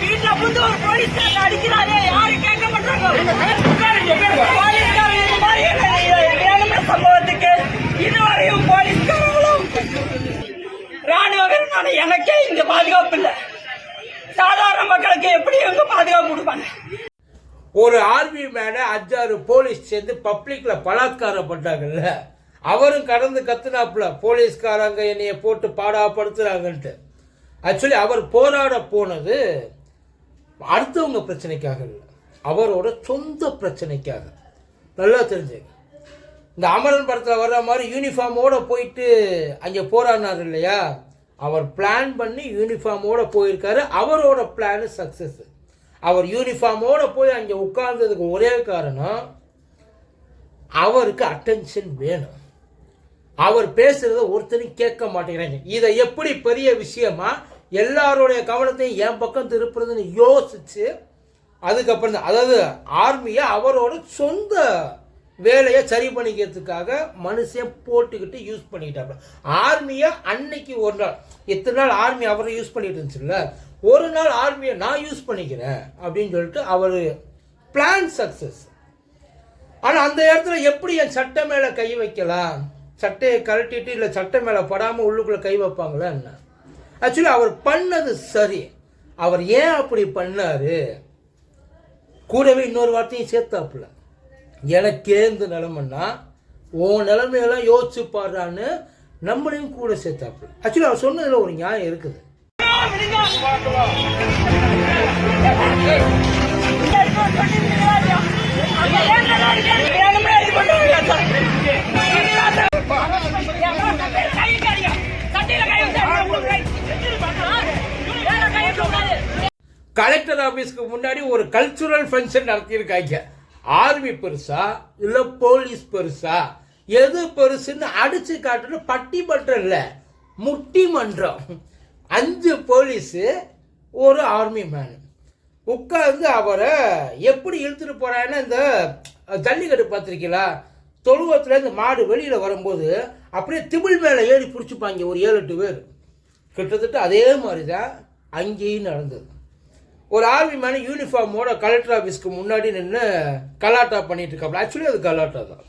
வீட்டுல புந்து ஒரு போலீஸ்காரன் அடிக்கிறாரே யாரு கேட்க மாட்டாங்க? போலீஸ்காரன் சம்பவத்துக்கு இதுவரையும் போலீஸ்காரங்களும் ராணுவ வீரனான எனக்கே இங்க பாதுகாப்பு இல்லை. சாதாரண மக்களுக்கு எப்படி இவங்க பாதுகாப்பு கொடுப்பாங்க? ஒரு ஆர்மி மேன அஞ்சாறு போலீஸ் சேர்ந்து பப்ளிக்ல பலாத்காரம் பண்ணாங்கல்ல அவரும் கடந்து கத்துனாப்புல. போலீஸ்காரங்க என்னைய போட்டு பாடாப்படுத்துறாங்கன்ட்டு. ஆக்சுவலி அவர் போராட போனது அடுத்தவங்க பிரச்சனைக்காக இல்லை. அவரோட சொந்த பிரச்சனைக்காக. நல்லா தெரிஞ்சுங்க. இந்த அமரன் படத்தில் வர்ற மாதிரி யூனிஃபார்மோடு போயிட்டு அங்கே போராடினார் இல்லையா? அவர் பிளான் பண்ணி யூனிஃபார்மோடு போயிருக்காரு. அவரோட பிளானு சக்ஸஸ் அவர் யூனிஃபார்மோடு போய் அங்கே உட்கார்ந்ததுக்கு ஒரே காரணம் அவருக்கு அட்டென்ஷன் வேணும். அவர் பேசுறத ஒருத்தரும் கேட்க மாட்டேங்கிறாங்க. இதை எப்படி பெரிய விஷயமா எல்லாருடைய கவனத்தையும் என் பக்கம் திருப்புறதுன்னு யோசிச்சு அதுக்கப்புறம் தான். அதாவது ஆர்மியை அவரோட சொந்த வேலையை சரி பண்ணிக்கிறதுக்காக மனுஷன் போட்டுக்கிட்டு யூஸ் பண்ணிக்கிட்டாங்க ஆர்மியை அன்னைக்கு ஒரு நாள் எத்தனை நாள் ஆர்மி அவரை யூஸ் பண்ணிட்டு இருந்துச்சுல்ல. ஒரு நாள் ஆர்மியை நான் யூஸ் பண்ணிக்கிறேன் அப்படின்னு சொல்லிட்டு அவர் பிளான் சக்ஸஸ் ஆனால் அந்த இடத்துல எப்படி என் சட்டை மேலே கை வைக்கலாம்? சட்டையை கழட்டிட்டு இல்லை சட்டை மேலே படாமல் உள்ளுக்குள்ளே கை வைப்பாங்களா என்ன? ஆக்சுவலி அவர் பண்ணது சரி. அவர் ஏன் அப்படி பண்ணார்? கூடவே இன்னொரு வார்த்தையும் சேர்த்தாப்புல. எனக்கே இந்த நிலமைன்னா உன் நிலைமையெல்லாம் யோசிச்சு பாடுறான்னு நம்மளையும் கூட சேர்த்தாப்புல. ஆக்சுவலி அவர் சொன்னதில் ஒரு நியாயம் இருக்குது. கலெக்டர் ஆபீஸ்க்கு முன்னாடி ஒரு கல்ச்சுரல் ஃபங்க்ஷன் நடத்தியிருக்காங்க. ஆர்மி பெருசா இல்ல போலீஸ் பெருசா? எது பெருசுன்னு அடிச்சு காட்டுறது பட்டிமன்றம் இல்லை முட்டி மன்றம். அஞ்சு போலீஸு ஒரு ஆர்மி மேன் உட்கார்ந்து அவரை எப்படி இழுத்துட்டு போறாருன்னு இந்த ஜல்லிக்கட்டு பார்த்துருக்கீங்களா? தொழுவத்துலேருந்து மாடு வெளியில் வரும்போது அப்படியே திமிழ் மேலே ஏறி பிடிச்சிப்பாங்க ஒரு ஏழு எட்டு பேர். கிட்டத்தட்ட அதே மாதிரி தான் அங்கேயும் நடந்தது. ஒரு ஆர்மி மேனே யூனிஃபார்மோட கலெக்டர் ஆஃபீஸ்க்கு முன்னாடி நின்று கலாட்டா பண்ணிட்டு இருக்காப்புல. ஆக்சுவலி அது கலாட்டா தான்.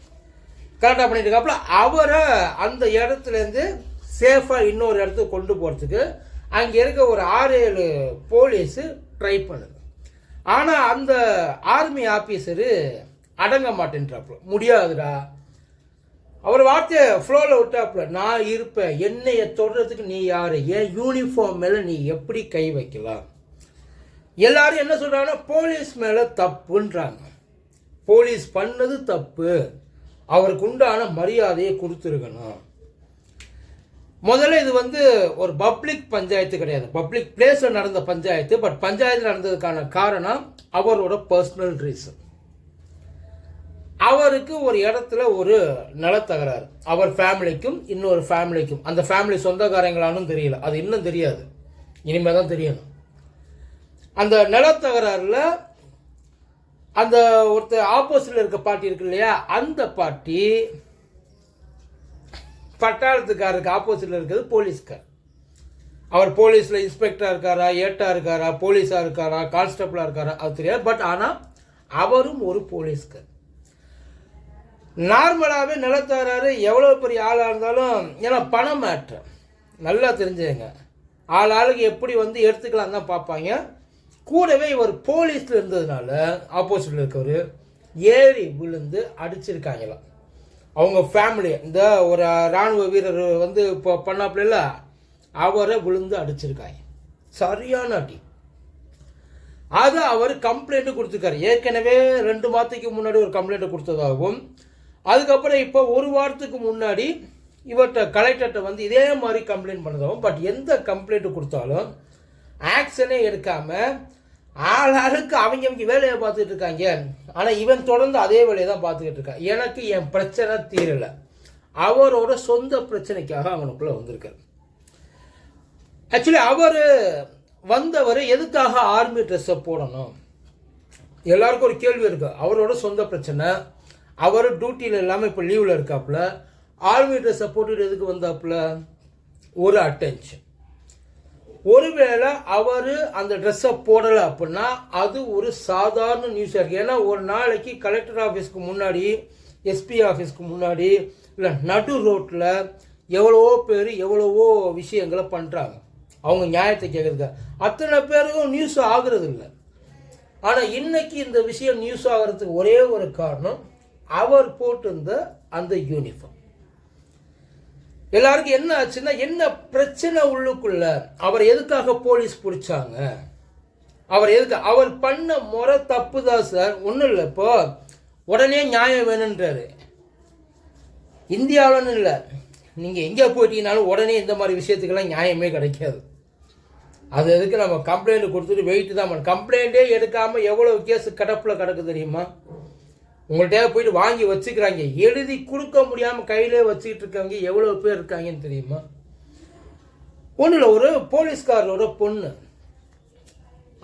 கலாட்டா பண்ணிட்டு இருக்காப்புல. அவரை அந்த இடத்துலேருந்து சேஃபாக இன்னொரு இடத்துக்கு கொண்டு போகிறதுக்கு அங்கே இருக்க ஒரு ஆறு ஏழு போலீஸு ட்ரை பண்ணுது. ஆனால் அந்த ஆர்மி ஆஃபீஸரு அடங்க மாட்டேன்றாப்புல. முடியாதுடா. அவர் வார்த்தையை ஃப்ளோவில் விட்டாப்புல நான் இருப்பேன். என்னைய தொடுறதுக்கு நீ யார்? என் யூனிஃபார்ம் மேலே நீ எப்படி கை வைக்கலாம்? எல்லாரும் என்ன சொல்கிறாங்கன்னா போலீஸ் மேலே தப்புன்றாங்க. போலீஸ் பண்ணது தப்பு. அவருக்கு உண்டான மரியாதையை கொடுத்துருக்கணும். முதல்ல இது வந்து ஒரு பப்ளிக் பஞ்சாயத்து கிடையாது. பப்ளிக் பிளேஸில் நடந்த பஞ்சாயத்து பட் பஞ்சாயத்து நடந்ததுக்கான காரணம் அவரோட பர்சனல் ரீசன் அவருக்கு ஒரு இடத்துல ஒரு நிலத்தகராறு. அவர் ஃபேமிலிக்கும் இன்னொரு ஃபேமிலிக்கும் அந்த ஃபேமிலி சொந்தக்காரங்களானும் தெரியல. அது இன்னும் தெரியாது. இனிமேல் தான் தெரியணும். அந்த நிலத்தகராறில் அந்த ஒருத்தர் ஆப்போசிட்டில் இருக்க பாட்டி இருக்கு இல்லையா? அந்த பாட்டி பட்டாளத்துக்காருக்கு ஆப்போசிட்டில் இருக்கிறது போலீஸ்கார். அவர் போலீஸில் இன்ஸ்பெக்டராக இருக்காரா ஏட்டாக இருக்காரா போலீஸாக இருக்காரா கான்ஸ்டபிளாக இருக்காரா அது தெரியாது. பட் ஆனால் அவரும் ஒரு போலீஸ்கார். நார்மலாகவே நிலத்தாராரு எவ்வளோ பெரிய ஆளாக இருந்தாலும் ஏன்னா பணம் மேட்ரு நல்லா தெரிஞ்சுங்க ஆள் ஆளுக்கு எப்படி வந்து எடுத்துக்கலாம் தான் பார்ப்பாங்க. கூடவே இவர் போலீஸில் இருந்ததுனால ஆப்போசிட்டில் இருக்கவர் ஏறி விழுந்து அடிச்சிருக்காங்களாம். அவங்க ஃபேமிலி இந்த ஒரு ராணுவ வீரர் வந்து இப்போ பண்ணாப்புல அவரை விழுந்து அடிச்சிருக்காங்க. சரியான அடி. அது அவர் கம்ப்ளைண்ட்டு கொடுத்துருக்காரு. ஏற்கனவே ரெண்டு மாதத்துக்கு முன்னாடி ஒரு கம்ப்ளைண்ட்டு கொடுத்ததாகவும் அதுக்கப்புறம் இப்போ ஒரு வாரத்துக்கு முன்னாடி இவர்கிட்ட கலெக்டர்கிட்ட வந்து இதே மாதிரி கம்ப்ளைண்ட் பண்ணதாகவும் பட் எந்த கம்ப்ளைண்ட் கொடுத்தாலும் ஆக்ஷனே எடுக்காமல் ஆள் ஆளுக்கு அவங்க அவங்க வேலையை பார்த்துக்கிட்டு இருக்காங்க. ஆனால் இவன் தொடர்ந்து அதே வேலையை தான் பார்த்துக்கிட்டு இருக்கான் எனக்கு என் பிரச்சனை தீரலை. அவரோட சொந்த பிரச்சனைக்காக அவனுக்குள்ளே வந்திருக்காரு. ஆக்சுவலி அவர் வந்தவர் எதுக்காக ஆர்மி ட்ரெஸ்ஸை போடணும்? எல்லாருக்கும் ஒரு கேள்வி இருக்குது அவரோட சொந்த பிரச்சனை அவர் டியூட்டியில் இல்லாமல் இப்போ லீவில் இருக்காப்புல. ஆர்மி ட்ரெஸ்ஸை போட்டுட்டு எதுக்கு வந்தாப்புல? ஒரு அட்டென்ஷன் ஒருவேளை அவர் அந்த ட்ரெஸ்ஸை போடலை அப்படின்னா அது ஒரு சாதாரண நியூஸாக இருக்குது ஏன்னா ஒரு நாளைக்கு கலெக்டர் ஆஃபீஸ்க்கு முன்னாடி எஸ்பி ஆஃபீஸ்க்கு முன்னாடி இல்லை நடு ரோட்டில் எவ்வளவோ பேர் எவ்வளவோ விஷயங்களை பண்ணுறாங்க அவங்க நியாயத்தை கேட்குறதுக்கு அத்தனை பேருக்கும் நியூஸ் ஆகிறது இல்லை ஆனால் இன்னைக்கு இந்த விஷயம் நியூஸ் ஆகிறதுக்கு ஒரே ஒரு காரணம் அவர் போட்டிருந்த அந்த யூனிஃபார்ம் எல்லாருக்கும் என்ன ஆச்சுன்னா என்ன பிரச்சனை உள்ளுக்குள்ள அவர் எதுக்காக போலீஸ் பிடிச்சாங்க? அவர் எதுக்கு அவர் பண்ண முறை தப்பு தான் சார் ஒன்றும் இல்லை இப்போ. உடனே நியாயம் வேணுன்றாரு இந்தியாவிலன்னு இல்லை. நீங்கள் எங்கே போயிட்டீங்கனாலும் உடனே இந்த மாதிரி விஷயத்துக்கெல்லாம் நியாயமே கிடைக்காது. அது எதுக்கு நம்ம கம்ப்ளைண்ட் கொடுத்துட்டு வெயிட் தான் பண்ணணும். கம்ப்ளைண்ட்டே எடுக்காமல் எவ்வளோ கேஸ் கடப்பில் கிடக்கு தெரியுமா? உங்கள்கிட்ட போயிட்டு வாங்கி வச்சுக்கிறாங்க. எழுதி கொடுக்க முடியாமல் கையிலே வச்சுக்கிட்டு இருக்கவங்க எவ்வளோ பேர் இருக்காங்கன்னு தெரியுமா? ஒன்றில் இல்லை ஒரு போலீஸ்காரரோட பொண்ணு.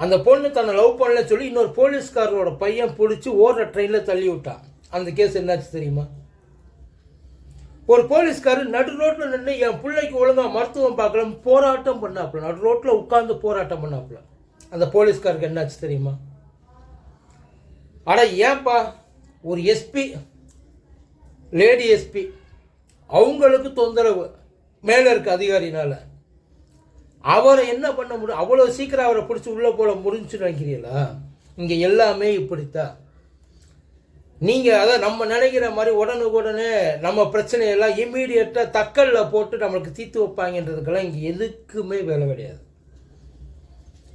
அந்த பொண்ணு தன்னை லவ் பண்ணல சொல்லி இன்னொரு போலீஸ்காரரோட பையன் பிடிச்சி ஓடுற ட்ரெயினில் தள்ளி விட்டான் அந்த கேஸ் என்னாச்சு தெரியுமா? ஒரு போலீஸ்காரர் நடு ரோட்டில் நின்று என் பிள்ளைக்கு ஒழுங்காக மருத்துவம் பார்க்கலாம் போராட்டம் பண்ணாப்புல. நடு ரோட்டில் உட்காந்து போராட்டம் பண்ணாப்புல. அந்த போலீஸ்காருக்கு என்னாச்சு தெரியுமா? அட ஏன்பா ஒரு எஸ்பி லேடி எஸ்பி அவங்களுக்கு தொந்தரவு. மேலே இருக்க அதிகாரினால். அவரை என்ன பண்ண முடியும் அவ்வளோ சீக்கிரம் அவரை பிடிச்சி உள்ளே போல முடிஞ்சுன்னு நினைக்கிறீங்களா? இங்கே எல்லாமே இப்படித்தான். நீங்கள் அதை நம்ம நினைக்கிற மாதிரி உடனுக்குடனே நம்ம பிரச்சனையெல்லாம் இம்மீடியட்டாக தக்கல்ல போட்டு நம்மளுக்கு தீர்த்து வைப்பாங்கன்றதுக்கெல்லாம் இங்கே எதுக்குமே வேலை கிடையாது.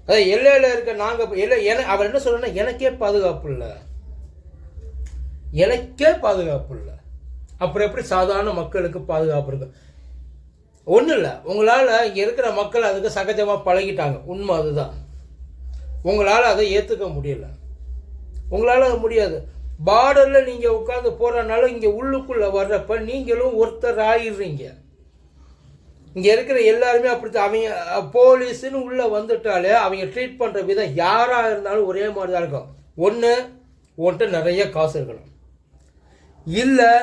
அதான் எல்லையில் இருக்க நாங்கள் எல்லை என அவர் என்ன சொல்கிறேன்னா எனக்கே பாதுகாப்பு இல்லை. எனக்கே பாதுகாப்பு இல்லை. அப்புறம் எப்படி சாதாரண மக்களுக்கு பாதுகாப்பு இருக்கு? ஒன்றும் இல்லை. உங்களால் இங்கே இருக்கிற மக்கள் அதுக்கு சகஜமாக பழகிட்டாங்க. உண்மை அதுதான். உங்களால் அதை ஏற்றுக்க முடியல. உங்களால் அது முடியாது. பார்டரில் நீங்கள் உட்காந்து போகிறனால இங்கே உள்ளுக்குள்ளே வர்றப்ப நீங்களும் ஒருத்தர் ஆயிடுறீங்க இங்கே இருக்கிற எல்லாருமே அப்படி அவங்க போலீஸுன்னு உள்ளே வந்துட்டாலே அவங்க ட்ரீட் பண்ணுற விதம் யாராக இருந்தாலும் ஒரே மாதிரி தான் இருக்கும். ஒன்று உன்ட்ட நிறைய காசு இருக்கணும். இல்லை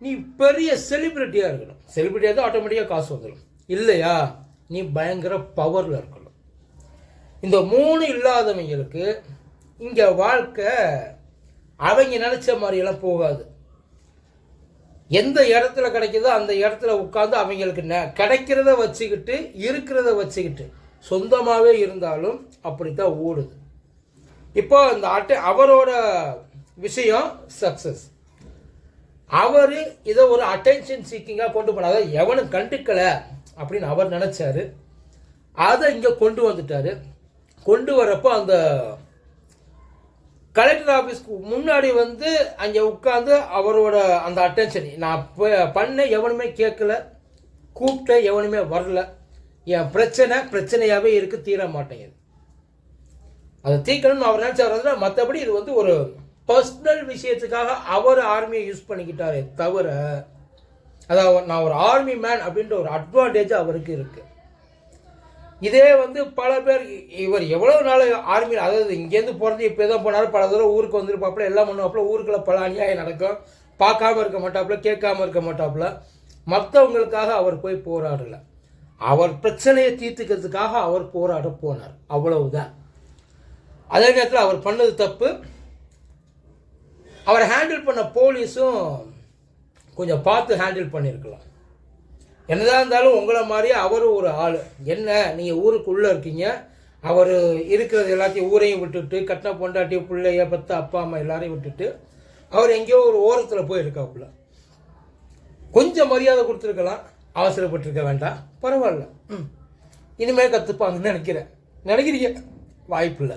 நீ பெரிய செலிப்ரிட்டியாக இருக்கணும். செலிப்ரிட்டியாக தான் ஆட்டோமேட்டிக்காக காசு வந்துடும் இல்லையா? நீ பயங்கர பவரில் இருக்கணும். இந்த மூணு இல்லாதவங்களுக்கு இங்கே வாழ்க்கை அவங்க நினச்ச மாதிரியெல்லாம் போகாது. எந்த இடத்துல கிடைக்குதோ அந்த இடத்துல உட்காந்து அவங்களுக்கு ந- கிடைக்கிறத வச்சுக்கிட்டு இருக்கிறத வச்சுக்கிட்டு சொந்தமாகவே இருந்தாலும் அப்படித்தான் ஓடுது. இப்போ இந்த அட்டை அவரோட விஷயம் சக்ஸஸ் அவர் இதை ஒரு அட்டென்ஷன் சீக்கிங்காக கொண்டு போனார். அதாவது எவனும் கண்டுக்கல அப்படின்னு அவர் நினச்சாரு. அதை இங்கே கொண்டு வந்துட்டார். கொண்டு வரப்போ அந்த கலெக்டர் ஆஃபீஸ்க்கு முன்னாடி வந்து அங்கே உட்காந்து அவரோட அந்த அட்டென்ஷன் நான் பண்ண எவனுமே கேட்கல கூப்பிட்ட எவனுமே வரல. என் பிரச்சனை பிரச்சனையாகவே இருக்குது தீர மாட்டேங்குது. அதை தீர்க்கணும்னு அவர் நினச்சார். மற்றபடி இது வந்து ஒரு பர்சனல் விஷயத்துக்காக அவர் ஆர்மியை யூஸ் பண்ணிக்கிட்டாரே தவிர அதாவது நான் ஒரு ஆர்மி மேன் அப்படின்ற ஒரு அட்வான்டேஜ் அவருக்கு இருக்கு. இதே வந்து பல பேர் இவர் எவ்வளவு நாள் ஆர்மியில் அதாவது இங்கேருந்து பிறந்து இப்போ தான் போனாலும் பல தடவை ஊருக்கு வந்துருப்பாப்புல எல்லாம் பண்ணுவாப்புல ஊருக்குள்ள பல அநியாயம் நடக்கும். பார்க்காம இருக்க மாட்டாப்புல கேட்காம இருக்க மாட்டாப்புல. மற்றவங்களுக்காக அவர் போய் போராடல. அவர் பிரச்சனையை தீர்த்துக்கிறதுக்காக அவர் போராட போனார். அவ்வளவுதான். அதே நேரத்தில் அவர் பண்ணது தப்பு. அவரை ஹேண்டில் பண்ண போலீஸும் கொஞ்சம் பார்த்து ஹேண்டில் பண்ணியிருக்கலாம் என்னதான் இருந்தாலும் உங்களை மாதிரியே அவரும் ஒரு ஆள். என்ன நீங்கள் ஊருக்குள்ளே இருக்கீங்க? அவர் இருக்கிறது எல்லாத்தையும் ஊரையும் விட்டுட்டு கட்டின பொண்டாட்டி பிள்ளைய பத்து அப்பா அம்மா எல்லாரையும் விட்டுட்டு அவர் எங்கேயோ ஒரு ஓரத்தில் போய் இருக்காப்புல கொஞ்சம் மரியாதை கொடுத்துருக்கலாம். அவசரப்பட்டிருக்க வேண்டாம். பரவாயில்ல. ம். இனிமேல் கற்றுப்பாங்கன்னு நினைக்கிறேன். நினைக்கிறீங்க? வாய்ப்பு இல்லை